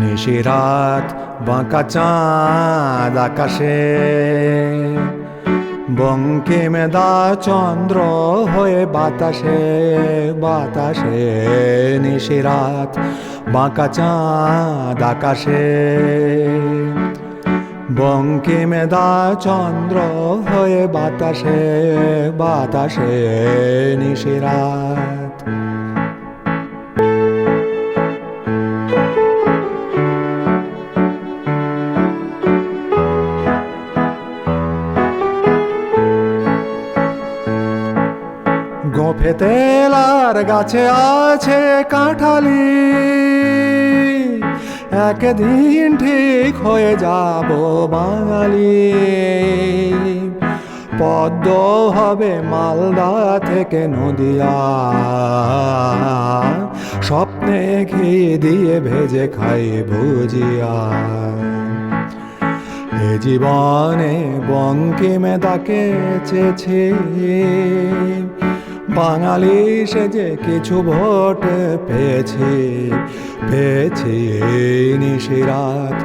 নিশিরাত বাঁকা চাঁদ আকাশে। বঙ্কিমেদা চন্দ্র হয়ে বাতাসে বাতাসে নিশিরাত বাঁকা চাঁদ আকাশে। বঙ্কিমেদা চন্দ্র হয়ে বাতাসে বাতাসে নিশিরাত গোফে তেলার গাছে আছে কাঁঠালি। একদিন ঠিক হয়ে যাব বাঙালি। পদ্ম হবে মালদা থেকে নদিয়া। স্বপ্নে ঘি দিয়ে ভেজে খাই ভুজিয়া। এ জীবনে বঙ্কিমে তাকে চেয়েছি বাঙালি সেজে কিছু ভোট পেয়েছি পেয়েছি নিশিরাত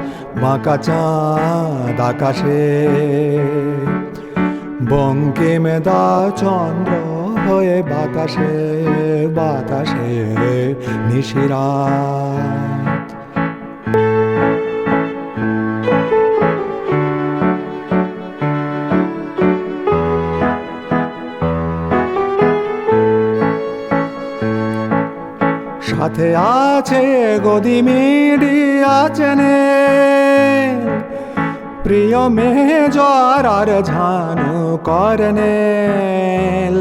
বাঁকা চাঁদ আকাশে। বঙ্কিমে দা চন্দ্র হয়ে বাতাসে বাতাসে নিশিরাত সাথে আছে গদি মিডিয়া চ্যানেল প্রিয় মেজর আর ঝানু করনেল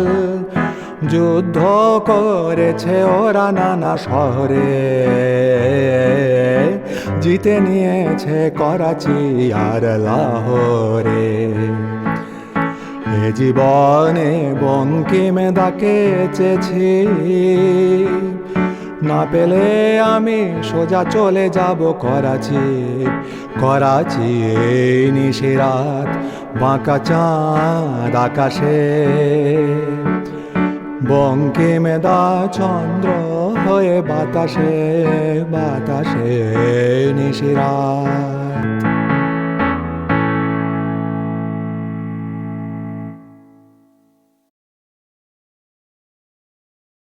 যুদ্ধ করেছে ওরা নানা শহরে। জিতে নিয়েছে করাচি আর লাহোরে। এ জীবনে বঙ্কিমে চেয়েছি। না পেলে আমি সোজা চলে যাব করাচি। করাচি এই নিশিরাত বাঁকা চাঁদ আকাশে। বঙ্কিমেদা চন্দ্র হয়ে বাতাসে বাতাসে নিশিরাত